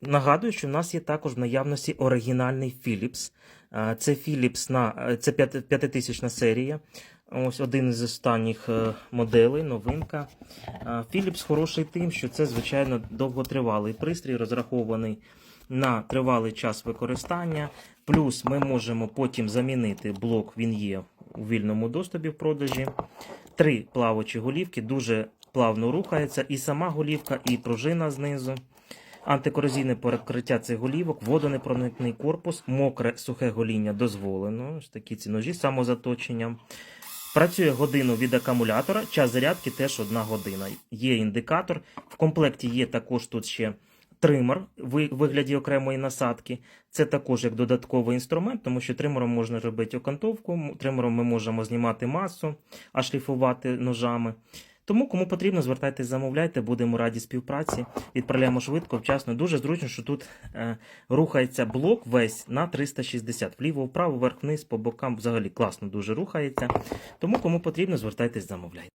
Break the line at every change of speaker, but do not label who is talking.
Нагадую, що в нас є також в наявності оригінальний Philips. Це Philips на е, це 5000 серія. Ось один із останніх е, моделей, новинка. Philips хороший тим, що це, звичайно, довготривалий пристрій, розрахований на тривалий час використання. Плюс ми можемо потім замінити блок, він є у вільному доступі в продажі. Три плавучі голівки дуже плавно рухається, і сама голівка, і пружина знизу. Антикорозійне перекриття цих голівок, водонепроникний корпус, мокре сухе гоління дозволено. Ось такі ці ножі з самозаточенням. Працює годину від акумулятора, час зарядки теж одна година. Є індикатор. В комплекті є також тут ще тример в вигляді окремої насадки. Це також як додатковий інструмент, тому що тримером можна робити окантовку, тримером ми можемо знімати масу, а шліфувати ножами. Тому, кому потрібно, звертайтесь, замовляйте, будемо раді співпраці. Відправляємо швидко, вчасно. Дуже зручно, що тут е, рухається блок весь на 360. Вліво, вправо, вверх, вниз, по бокам взагалі класно дуже рухається. Тому, кому потрібно, звертайтесь, замовляйте.